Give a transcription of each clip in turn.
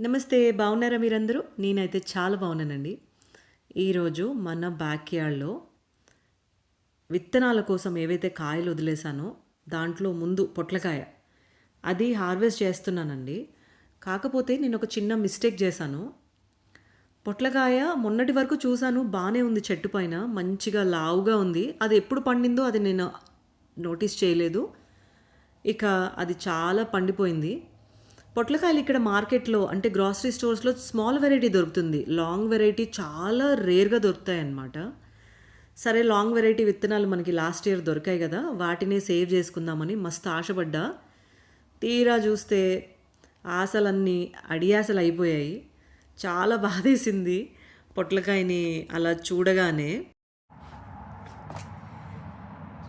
నమస్తే బాగున్నారా మీరందరూ? నేనైతే చాలా బాగున్నానండి. ఈరోజు మన బ్యాక్యార్డ్లో విత్తనాల కోసం ఏవైతే కాయలు వదిలేసానో దాంట్లో ముందు పొట్లకాయ అది హార్వెస్ట్ చేస్తున్నానండి. కాకపోతే నేను ఒక చిన్న మిస్టేక్ చేశాను. పొట్లకాయ మొన్నటి వరకు చూశాను బాగానే ఉంది చెట్టు పైన మంచిగా లావుగా ఉంది. అది ఎప్పుడు పండిందో అది నేను నోటీస్ చేయలేదు. ఇక అది చాలా పండిపోయింది. పొట్లకాయలు ఇక్కడ మార్కెట్లో అంటే గ్రాసరీ స్టోర్స్లో స్మాల్ వెరైటీ దొరుకుతుంది. లాంగ్ వెరైటీ చాలా రేర్గా దొరుకుతాయి అన్నమాట సరే లాంగ్ వెరైటీ విత్తనాలు మనకి లాస్ట్ ఇయర్ దొరికాయి కదా వాటినే సేవ్ చేసుకుందామని మస్తు ఆశపడ్డా. తీరా చూస్తే ఆశలన్నీ అడియాసలు అయిపోయాయి. చాలా బాధేసింది పొట్లకాయని అలా చూడగానే.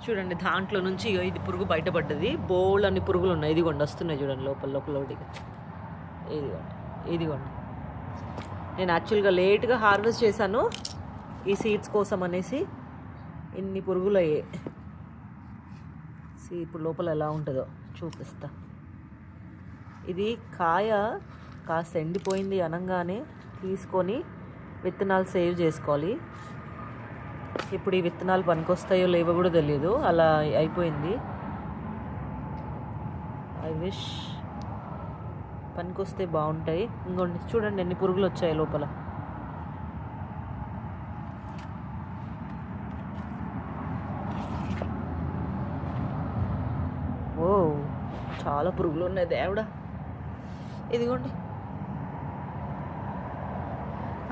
చూడండి దాంట్లో నుంచి ఇగో ఇది పురుగు బయటపడ్డది. బోల్ అన్ని పురుగులు ఉన్నాయి ఇదిగోండి వస్తున్నాయి చూడండి లోపల లోపల ఒకటిగా ఇదిగోండి ఇదిగోండి. నేను యాక్చువల్గా లేట్గా హార్వెస్ట్ చేశాను. ఈ సీడ్స్ కోసం అనేసి ఇన్ని పురుగులు అయ్యాయి సీ ఇప్పుడు లోపల ఎలా ఉంటుందో చూపిస్తా. ఇది కాయ కాస్త ఎండిపోయింది అనగానే తీసుకొని విత్తనాలు సేవ్ చేసుకోవాలి. ఇప్పుడు ఈ విత్తనాలు పనికొస్తాయో లేవో కూడా తెలియదు అలా అయిపోయింది. ఐ విష్ పనికొస్తే బాగుంటాయి. ఇంకోండి చూడండి ఎన్ని పురుగులు వచ్చాయి లోపల. ఓ చాలా పురుగులు ఉన్నాయి దేవుడా. ఇదిగోండి.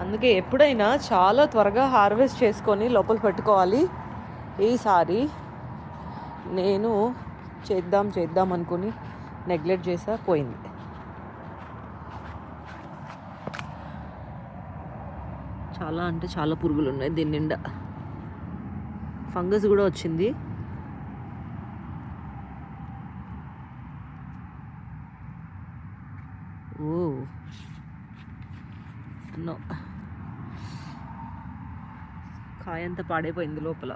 అందుకే ఎప్పుడైనా చాలా త్వరగా హార్వెస్ట్ చేసుకొని లోపల పెట్టుకోవాలి. ఈసారి నేను చేద్దాం చేద్దాం అనుకుని నెగ్లెక్ట్ చేసా పోయింది. చాలా అంటే చాలా పురుగులు ఉన్నాయి దీని నిండా. ఫంగస్ కూడా వచ్చింది. Oh no. కాయ అంతా పాడైపోయింది లోపల.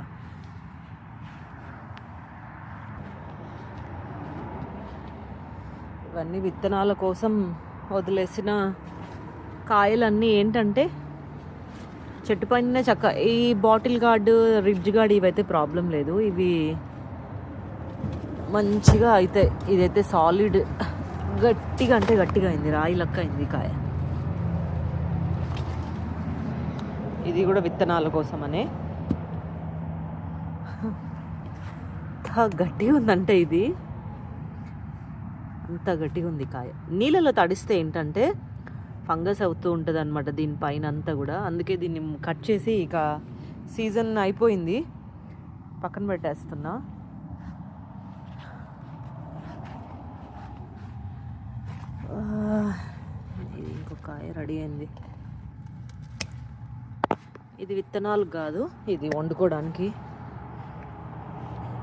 ఇవన్నీ విత్తనాల కోసం వదిలేసిన కాయలన్నీ ఏంటంటే చెట్టు పైన చక్క ఈ బాటిల్ గార్డ్ రిడ్జ్ గార్డ్ ఇవైతే ప్రాబ్లం లేదు. ఇవి మంచిగా అయితే ఇదైతే సాలిడ్ గట్టిగా అంటే గట్టిగా అయింది రాయి లెక్క అయింది కాయ. ఇది కూడా విత్తనాల కోసమనే. అంత గట్టిగా ఉందంటే ఇది. అంత గట్టిగా ఉంది కాయ. నీళ్ళలో తడిస్తే ఏంటంటే ఫంగస్ అవుతూ ఉంటుంది అనమాట దీనిపైన అంతా కూడా. అందుకే దీన్ని కట్ చేసి ఇక సీజన్ అయిపోయింది. పక్కన పెట్టేస్తున్నా. ఇంకొక ఇంకో కాయ రెడీ అయింది. ఇది విత్తనాలు కాదు ఇది వండుకోవడానికి.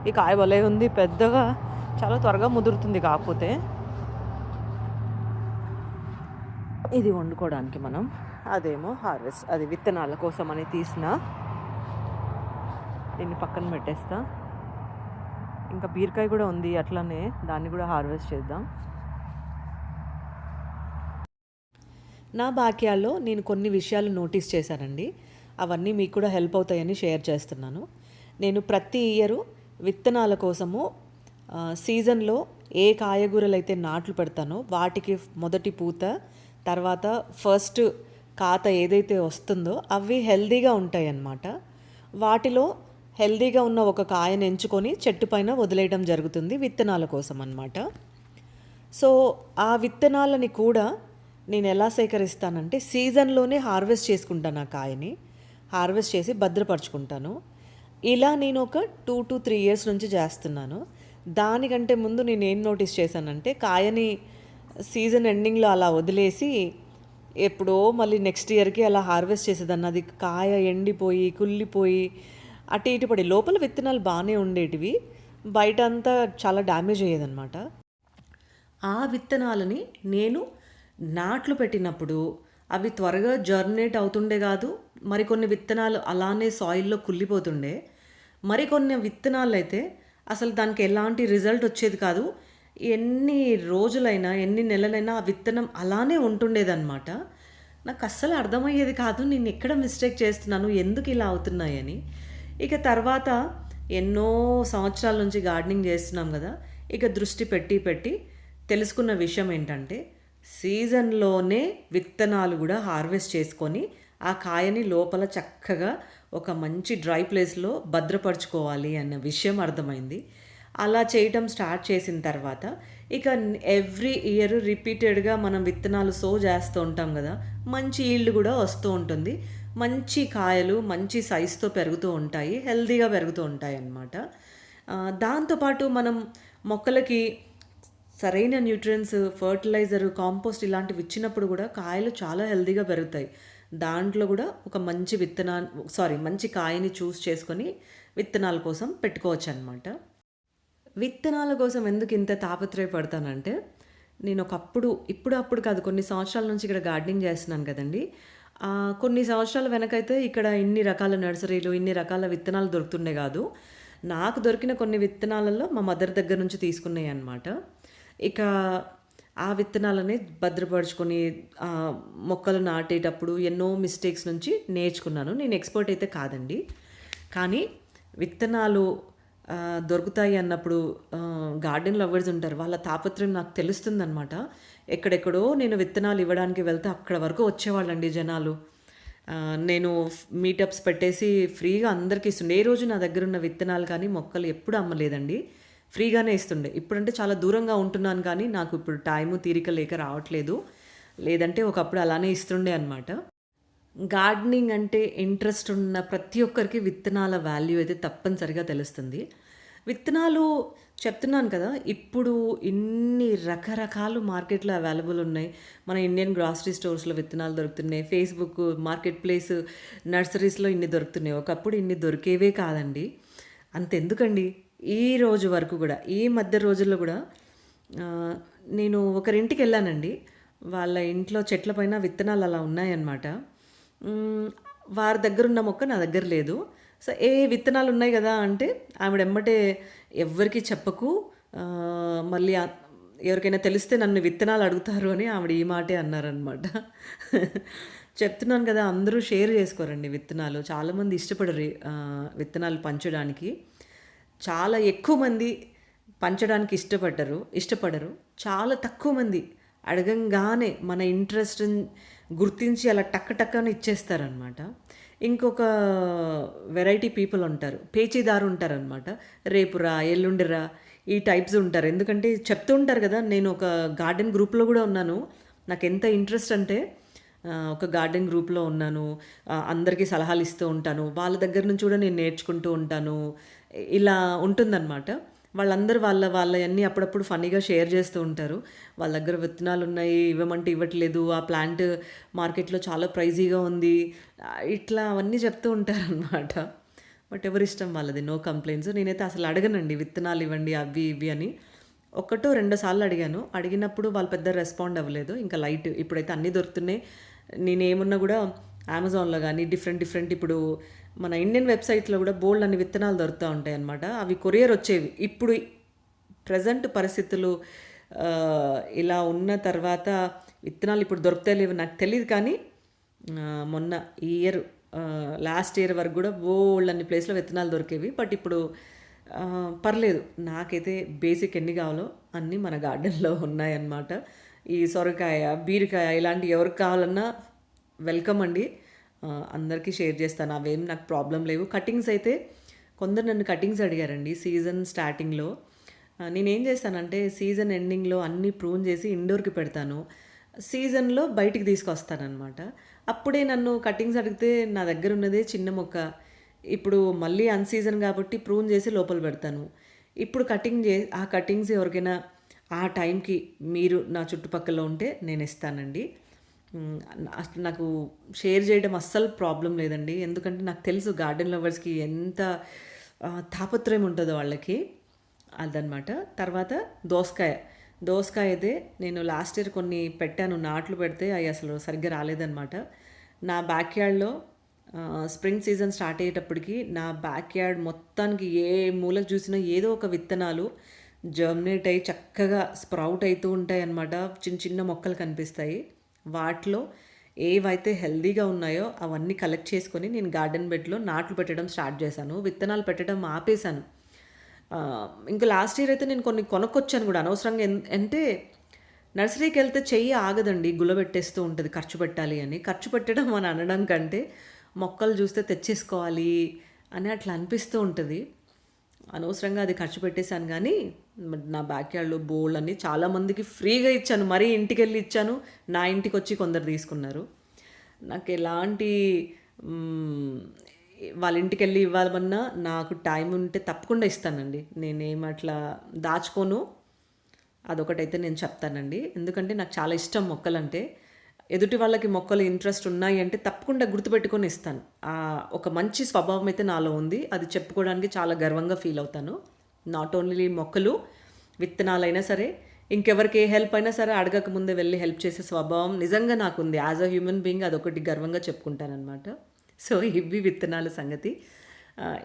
ఈ కాయ భలే ఉంది పెద్దగా చాలా త్వరగా ముదురుతుంది కాకపోతే. ఇది వండుకోవడానికి మనం అదేమో హార్వెస్ట్ అది విత్తనాల కోసం అని తీసిన. దీన్ని పక్కన పెట్టేస్తా. ఇంకా బీరకాయ కూడా ఉంది అట్లనే దాన్ని కూడా హార్వెస్ట్ చేద్దాం. నా బాక్యాల్లో నేను కొన్ని విషయాలు నోటీస్ చేశానండి. అవన్నీ మీకు కూడా హెల్ప్ అవుతాయని షేర్ చేస్తున్నాను. నేను ప్రతి ఇయరు విత్తనాల కోసము సీజన్లో ఏ కాయగూరలు అయితే నాట్లు పెడతానో వాటికి మొదటి పూత తర్వాత ఫస్ట్ కాత ఏదైతే వస్తుందో అవి హెల్దీగా ఉంటాయి అన్నమాట వాటిలో హెల్దీగా ఉన్న ఒక కాయను ఎంచుకొని చెట్టు పైన వదిలేయడం జరుగుతుంది విత్తనాల కోసం అన్నమాట సో ఆ విత్తనాలని కూడా నేను ఎలా సేకరిస్తానంటే సీజన్లోనే హార్వెస్ట్ చేసుకుంటాను ఆ కాయని. హార్వెస్ట్ చేసి భద్రపరుచుకుంటాను. ఇలా నేను ఒక టూ టు త్రీ ఇయర్స్ నుంచి చేస్తున్నాను. దానికంటే ముందు నేను ఏం నోటీస్ చేశానంటే కాయని సీజన్ ఎండింగ్లో అలా వదిలేసి ఎప్పుడో మళ్ళీ నెక్స్ట్ ఇయర్కి అలా హార్వెస్ట్ చేసేదాన్ని. అది కాయ ఎండిపోయి కుళ్ళిపోయి అటు ఇటు పడి లోపల విత్తనాలు బాగానే ఉండేటివి. బయట అంతా చాలా డ్యామేజ్ అయ్యేదన్నమాట. ఆ విత్తనాలని నేను నాట్లు పెట్టినప్పుడు అవి త్వరగా జర్మినేట్ అవుతుండే కాదు మరికొన్ని విత్తనాలు అలానే సాయిల్లో కుళ్ళిపోతుండే మరికొన్ని విత్తనాలు అయితే అసలు దానికి ఎలాంటి రిజల్ట్ వచ్చేది కాదు ఎన్ని రోజులైనా, ఎన్ని నెలలైనా ఆ విత్తనం అలానే ఉంటుండేదనమాట. నాకస్సలు అర్థమయ్యేది కాదు. నేను ఎక్కడ మిస్టేక్ చేస్తున్నాను? ఎందుకు ఇలా అవుతున్నాయని. ఇక తర్వాత ఎన్నో సంవత్సరాల నుంచి గార్డెనింగ్ చేస్తున్నాం కదా ఇక దృష్టి పెట్టి, పెట్టి తెలుసుకున్న విషయం ఏంటంటే, సీజన్‌లోనే విత్తనాలు కూడా హార్వెస్ట్ చేసుకొని, ఆ కాయని లోపల చక్కగా ఒక మంచి డ్రై ప్లేస్‌లో భద్రపరుచుకోవాలి అన్న విషయం అర్థమైంది. అలా చేయటం స్టార్ట్ చేసిన తర్వాత, ఇక ఎవ్రీ ఇయర్ రిపీటెడ్‌గా మనం విత్తనాలు సో చేస్తూ ఉంటాం కదా మంచి ఈల్డ్ కూడా వస్తూ ఉంటుంది. మంచి కాయలు మంచి సైజుతో పెరుగుతూ ఉంటాయి. హెల్దీగా పెరుగుతూ ఉంటాయి అన్నమాట దాంతో పాటు మనం మొక్కలకి సరైన న్యూట్రియన్స్ ఫర్టిలైజర్, కాంపోస్ట్ ఇలాంటివి ఇచ్చినప్పుడు కూడా కాయలు చాలా హెల్తీగా పెరుగుతాయి. దాంట్లో కూడా ఒక మంచి విత్తనా సారీ మంచి కాయని చూస్ చేసుకొని విత్తనాల కోసం పెట్టుకోవచ్చు అనమాట విత్తనాల కోసం ఎందుకు ఇంత తాపత్రయపడతానంటే, నేనొకప్పుడు ఇప్పుడు అప్పుడు కాదు కొన్ని సంవత్సరాల నుంచి ఇక్కడ గార్డెనింగ్ చేస్తున్నాను కదండీ! కొన్ని సంవత్సరాల వెనకైతే ఇక్కడ ఇన్ని రకాల నర్సరీలు, ఇన్ని రకాల విత్తనాలు దొరుకుతుండే కాదు నాకు దొరికిన కొన్ని విత్తనాలలో మా మదర్ దగ్గర నుంచి తీసుకున్నాయి అన్నమాట ఇక ఆ విత్తనాలని భద్రపరుచుకొని మొక్కలు నాటేటప్పుడు ఎన్నో మిస్టేక్స్ నుంచి నేర్చుకున్నాను. నేను ఎక్స్‌పర్ట్ అయితే కాదండి. కానీ విత్తనాలు దొరుకుతాయి అన్నప్పుడు గార్డెన్ లవర్స్ ఉంటారు. వాళ్ళ తాపత్రయం నాకు తెలుస్తుందనమాట. ఎక్కడెక్కడో నేను విత్తనాలు ఇవ్వడానికి వెళ్తే అక్కడ వరకు వచ్చేవాళ్ళండి జనాలు. నేను మీటప్స్ పెట్టేసి ఫ్రీగా అందరికి ఇస్తుండే. ఏ రోజు నా దగ్గర ఉన్న విత్తనాలు కానీ, మొక్కలు ఎప్పుడు అమ్మలేదండి. ఫ్రీగానే ఇస్తుండే. ఇప్పుడంటే చాలా దూరంగా ఉంటున్నాను కానీ, నాకు ఇప్పుడు టైము, తీరిక లేక రావట్లేదు. లేదంటే ఒకప్పుడు అలానే ఇస్తుండే అనమాట. గార్డెనింగ్ అంటే ఇంట్రెస్ట్ ఉన్న ప్రతి ఒక్కరికి విత్తనాల వాల్యూ అయితే తప్పనిసరిగా తెలుస్తుంది. విత్తనాలు చెప్తున్నాను కదా! ఇప్పుడు ఇన్ని రకరకాలు మార్కెట్‌లో అవైలబుల్ ఉన్నాయి. మన ఇండియన్ గ్రాసరీ స్టోర్స్‌లో విత్తనాలు దొరుకుతున్నాయి. ఫేస్‌బుక్, మార్కెట్ ప్లేస్, నర్సరీస్‌లో ఇన్ని దొరుకుతున్నాయి. ఒకప్పుడు ఇన్ని దొరికేవే కాదండి. అంతెందుకండి ఈ రోజు వరకు కూడా ఈ మధ్య రోజుల్లో కూడా నేను ఒకరింటికి వెళ్ళానండి వాళ్ళ ఇంట్లో చెట్ల పైన విత్తనాలు అలా ఉన్నాయన్నమాట. వారి దగ్గర ఉన్న మొక్క నా దగ్గర లేదు. సో, "ఏ విత్తనాలు ఉన్నాయి కదా అంటే ఆవిడ ఎమ్మటే ఎవరికి చెప్పకు మళ్ళీ ఎవరికైనా తెలిస్తే నన్ను విత్తనాలు అడుగుతారు అని ఆవిడ ఈ మాటే అన్నారనమాట. చెప్తున్నాను కదా అందరూ షేర్ చేసుకోరండి విత్తనాలు. చాలామంది ఇష్టపడరు విత్తనాలు పంచడానికి. చాలా ఎక్కువ మంది పంచడానికి ఇష్టపడ్డరు ఇష్టపడరు. చాలా తక్కువ మంది అడగంగానే మన ఇంట్రెస్ట్ గుర్తించి అలా టక్ టకన ఇచ్చేస్తారనమాట. ఇంకొక వెరైటీ పీపుల్ ఉంటారు. పేచీదారు ఉంటారనమాట. రేపు రా, ఎల్లుండి రా ఈ టైప్స్ ఉంటారు. ఎందుకంటే చెప్తూ ఉంటారు కదా నేను ఒక గార్డెన్ గ్రూప్‌లో కూడా ఉన్నాను. నాకు ఎంత ఇంట్రెస్ట్ అంటే ఒక గార్డెన్ గ్రూప్‌లో ఉన్నాను. అందరికీ సలహాలు ఇస్తూ ఉంటాను. వాళ్ళ దగ్గర నుంచి కూడా నేను నేర్చుకుంటూ ఉంటాను. ఇలా ఉంటుందనమాట. వాళ్ళందరూ వాళ్ళ వాళ్ళయన్నీ అప్పుడప్పుడు ఫన్నీగా షేర్ చేస్తూ ఉంటారు. వాళ్ళ దగ్గర విత్తనాలు ఉన్నాయి ఇవ్వమంటే ఇవ్వట్లేదు. ఆ ప్లాంట్ మార్కెట్‌లో చాలా ప్రైజీగా ఉంది. ఇట్లా అవన్నీ చెప్తూ ఉంటారనమాట. బట్ ఎవరిష్టం వాళ్ళది. నో కంప్లైంట్స్ నేనైతే అసలు అడగనండి విత్తనాలు ఇవ్వండి అవి ఇవి అని. ఒకటో, రెండో సార్లు అడిగాను. అడిగినప్పుడు వాళ్ళు పెద్ద రెస్పాండ్ అవ్వలేదు. ఇంకా లైట్ ఇప్పుడైతే అన్నీ దొరుకుతున్నాయి. నేనేమున్నా కూడా అమెజాన్‌లో కానీ డిఫరెంట్ డిఫరెంట్ ఇప్పుడు మన ఇండియన్ వెబ్‌సైట్‌లో కూడా బోల్డ్ అన్ని విత్తనాలు దొరుకుతా ఉంటాయన్నమాట. అవి కొరియర్ వచ్చేవి. ఇప్పుడు ప్రజెంట్ పరిస్థితులు ఇలా ఉన్న తర్వాత విత్తనాలు ఇప్పుడు దొరుకుతాయి లేవు నాకు తెలియదు కానీ మొన్న ఈ ఇయర్ లాస్ట్ ఇయర్ వరకు కూడా బోల్డ్ అన్ని ప్లేస్‌లో విత్తనాలు దొరికేవి. బట్ ఇప్పుడు పర్లేదు. నాకైతే బేసిక్ ఎన్ని కావాలో అన్నీ మన గార్డెన్‌లో ఉన్నాయన్నమాట. ఈ సొరకాయ, బీరకాయ ఇలాంటి ఎవరికి కావాలన్నా వెల్కమ్ అండి. అందరికీ షేర్ చేస్తాను అవేం నాకు ప్రాబ్లమ్ లేవు. కటింగ్స్ అయితే కొందరు నన్ను కటింగ్స్ అడిగారండి సీజన్ స్టార్టింగ్‌లో. నేనేం చేస్తానంటే సీజన్ ఎండింగ్‌లో అన్నీ ప్రూన్ చేసి ఇండోర్‌కి పెడతాను. సీజన్‌లో బయటికి తీసుకొస్తానమాట అప్పుడే నన్ను కటింగ్స్ అడిగితే నా దగ్గర ఉన్నదే చిన్న మొక్క. ఇప్పుడు మళ్ళీ అన్ సీజన్ ప్రూన్ చేసి లోపల పెడతాను. ఇప్పుడు కటింగ్ చే ఆ కటింగ్స్ ఎవరికైనా ఆ టైంకి మీరు నా చుట్టుపక్కల ఉంటే నేను ఇస్తానండి అసలు నాకు షేర్ చేయడం అస్సలు ప్రాబ్లం లేదండి. ఎందుకంటే నాకు తెలుసు గార్డెన్ లవర్స్‌కి ఎంత తాపత్రయం ఉంటుందో వాళ్ళకి. అదనమాట. తర్వాత దోసకాయ. దోసకాయ అయితే నేను లాస్ట్ ఇయర్ కొన్ని పెట్టాను. నాట్లు పెడితే అవి అసలు సరిగ్గా రాలేదనమాట. నా బ్యాక్‌యార్డ్‌లో స్ప్రింగ్ సీజన్ స్టార్ట్ అయ్యేటప్పటికి నా బ్యాక్‌యార్డ్ మొత్తానికి ఏ మూలకు చూసినా ఏదో ఒక విత్తనాలు జర్మినేట్ అయ్యి చక్కగా స్ప్రౌట్ అవుతూ ఉంటాయి అన్నమాట చిన్న చిన్న మొక్కలు కనిపిస్తాయి వాటిలో ఏవైతే హెల్దీగా ఉన్నాయో అవన్నీ కలెక్ట్ చేసుకొని నేను గార్డెన్ బెడ్లో నాట్లు పెట్టడం స్టార్ట్ చేశాను విత్తనాలు పెట్టడం ఆపేశాను. ఇంకా లాస్ట్ ఇయర్ అయితే నేను కొన్ని కొనుక్కొచ్చాను కూడా. అనవసరంగా అంటే నర్సరీకి వెళ్తే చెయ్యి ఆగదండి గులబెట్టేస్తూ ఉంటుంది ఖర్చు పెట్టాలి అని. ఖర్చు పెట్టడం అని అనడం కంటే మొక్కలు చూస్తే తెచ్చేసుకోవాలి అని అట్లా అనిపిస్తూ ఉంటుంది. అనవసరంగా అది ఖర్చు పెట్టేశాను కానీ మరి నా బ్యాక్ యార్డ్లో బోల్డ్ అని చాలామందికి ఫ్రీగా ఇచ్చాను. మరీ ఇంటికి వెళ్ళి ఇచ్చాను. నా ఇంటికి వచ్చి కొందరు తీసుకున్నారు. నాకు ఎలాంటి వాళ్ళ ఇంటికి వెళ్ళి ఇవ్వాలన్నా నాకు టైం ఉంటే తప్పకుండా ఇస్తానండి. నేనేం అట్లా దాచుకోను. అదొకటైతే నేను చెప్తానండి. ఎందుకంటే నాకు చాలా ఇష్టం మొక్కలంటే. ఎదుటి వాళ్ళకి మొక్కలు ఇంట్రెస్ట్ ఉన్నాయి అంటే తప్పకుండా గుర్తుపెట్టుకొని ఇస్తాను. ఆ ఒక మంచి స్వభావం అయితే నాలో ఉంది. అది చెప్పుకోవడానికి చాలా గర్వంగా ఫీల్ అవుతాను. నాట్ ఓన్లీ మొక్కలు విత్తనాలైనా సరే ఇంకెవరికి ఏ హెల్ప్ అయినా సరే అడగక ముందే వెళ్ళి హెల్ప్ చేసే స్వభావం నిజంగా నాకుంది యాజ్ అ హ్యూమన్ బీయింగ్ అదొకటి గర్వంగా చెప్పుకుంటానమాట సో ఇవి విత్తనాల సంగతి.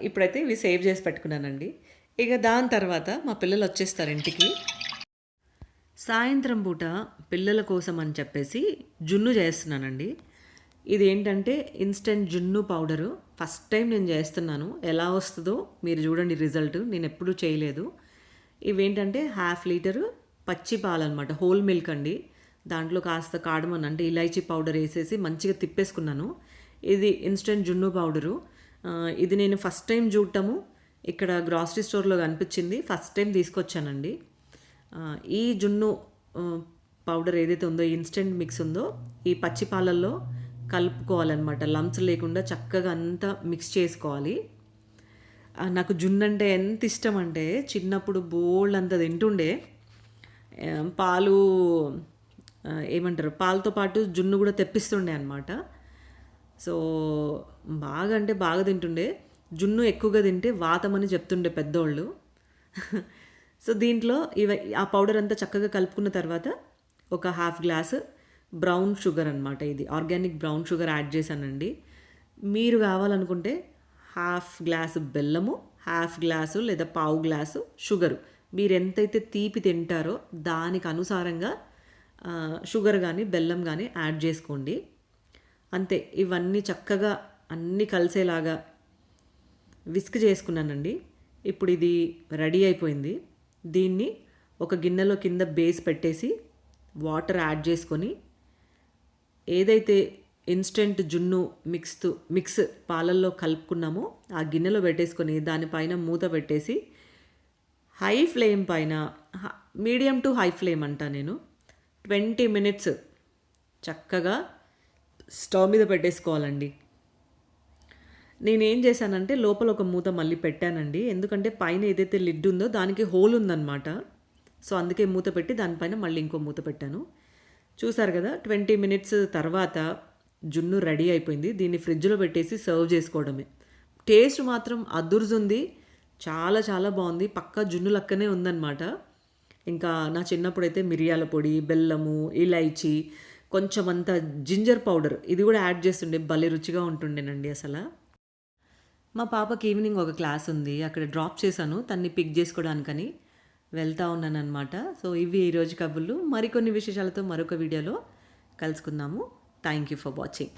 ఇప్పుడైతే ఇవి సేవ్ చేసి పెట్టుకున్నానండి. ఇక దాని తర్వాత మా పిల్లలు వచ్చేస్తారు ఇంటికి. సాయంత్రం పూట పిల్లల కోసం అని చెప్పేసి జున్ను చేస్తున్నానండి. ఇది ఏంటంటే ఇన్స్టెంట్ జున్ను పౌడరు ఫస్ట్ టైం నేను చేస్తున్నాను. ఎలా వస్తుందో మీరు చూడండి రిజల్ట్ నేను ఎప్పుడూ చేయలేదు. ఇవేంటంటే హాఫ్ లీటరు పచ్చి పాలు అనమాట హోల్ మిల్క్ అండి. దాంట్లో కాస్త కాడమన్ అంటే ఇలాచీ పౌడర్ వేసేసి మంచిగా తిప్పేసుకున్నాను. ఇది ఇన్స్టెంట్ జున్ను పౌడరు ఇది నేను ఫస్ట్ టైం చూడటము. ఇక్కడ గ్రాసరీ స్టోర్లో కనిపించింది. ఫస్ట్ టైం తీసుకొచ్చానండి. ఈ జున్ను పౌడర్ ఏదైతే ఉందో ఇన్స్టెంట్ మిక్స్ ఉందో ఈ పచ్చి పాలల్లో కలుపుకోవాలన్నమాట. లంప్స్ లేకుండా చక్కగా అంతా మిక్స్ చేసుకోవాలి. నాకు జున్ను అంటే ఎంత ఇష్టం అంటే చిన్నప్పుడు బోల్డ్ అంత తింటుండే. పాలు ఏమంటారు పాలతో పాటు జున్ను కూడా తెప్పిస్తుండే అనమాట సో బాగా అంటే బాగా తింటుండే. జున్ను ఎక్కువగా తింటే వాతమని చెప్తుండే పెద్దోళ్ళు. సో దీంట్లో ఇవ ఆ పౌడర్ అంతా చక్కగా కలుపుకున్న తర్వాత ఒక హాఫ్ గ్లాస్ బ్రౌన్ షుగర్ అనమాట ఇది. ఆర్గానిక్ బ్రౌన్ షుగర్ యాడ్ చేశానండి. మీరు కావాలనుకుంటే హాఫ్ గ్లాసు బెల్లము హాఫ్ గ్లాసు లేదా పావు గ్లాసు షుగరు. మీరు ఎంతైతే తీపి తింటారో దానికి అనుసారంగా షుగర్ కానీ బెల్లం కానీ యాడ్ చేసుకోండి. అంతే ఇవన్నీ చక్కగా అన్నీ కలిసేలాగా విస్క్ చేసుకున్నానండి. ఇప్పుడు ఇది రెడీ అయిపోయింది. దీన్ని ఒక గిన్నెలో కింద బేస్ పెట్టేసి వాటర్ యాడ్ చేసుకొని ఏదైతే ఇన్స్టెంట్ జున్ను మిక్స్ మిక్స్ పాలల్లో కలుపుకున్నామో ఆ గిన్నెలో పెట్టేసుకొని దానిపైన మూత పెట్టేసి హై ఫ్లేమ్ పైన మీడియం టు హై ఫ్లేమ్ అంట నేను ట్వంటీ మినిట్స్ చక్కగా స్టవ్ మీద పెట్టేసుకోవాలండి. నేనేం చేశానంటే లోపల ఒక మూత మళ్ళీ పెట్టానండి. ఎందుకంటే పైన ఏదైతే లిడ్ ఉందో దానికి హోల్ ఉందన్నమాట. సో అందుకే మూత పెట్టి దానిపైన మళ్ళీ ఇంకో మూత పెట్టాను. చూసారు కదా ట్వంటీ మినిట్స్ తర్వాత జున్ను రెడీ అయిపోయింది. దీన్ని ఫ్రిడ్జ్లో పెట్టేసి సర్వ్ చేసుకోవడమే. టేస్ట్ మాత్రం అదుర్జుంది. చాలా చాలా బాగుంది. పక్కా జున్ను లక్కనే ఉందన్నమాట. ఇంకా నా చిన్నప్పుడైతే మిరియాల పొడి బెల్లము ఇలైచి కొంచెం అంత జింజర్ పౌడర్. ఇది కూడా యాడ్ చేస్తుండే. భలే రుచిగా ఉంటుండేనండి అసలు. మా పాపకి ఈవినింగ్ ఒక క్లాస్ ఉంది. అక్కడ డ్రాప్ చేశాను. తన్ని పిక్ చేసుకోవడానికని వెళ్తా ఉన్నాను అనమాట సో ఇవి ఈరోజు కబుర్లు. మరికొన్ని విశేషాలతో మరొక వీడియోలో కలుసుకుందాము. Thank you for watching